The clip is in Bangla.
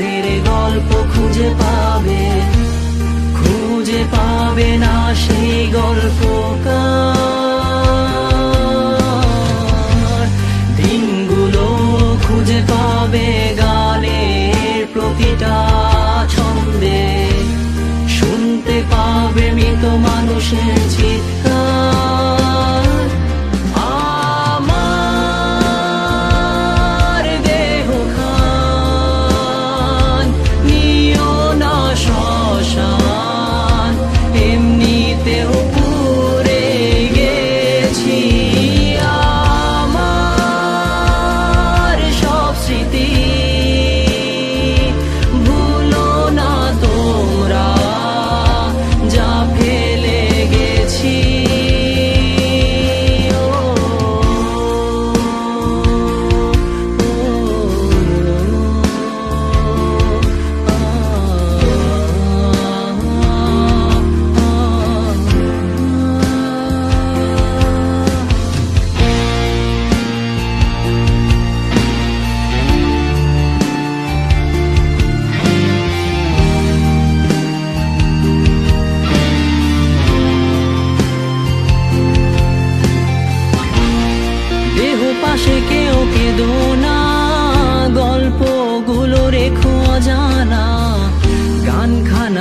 কারের গল্প খুঁজে পাবে খুঁজে পাবে না সেই গল্প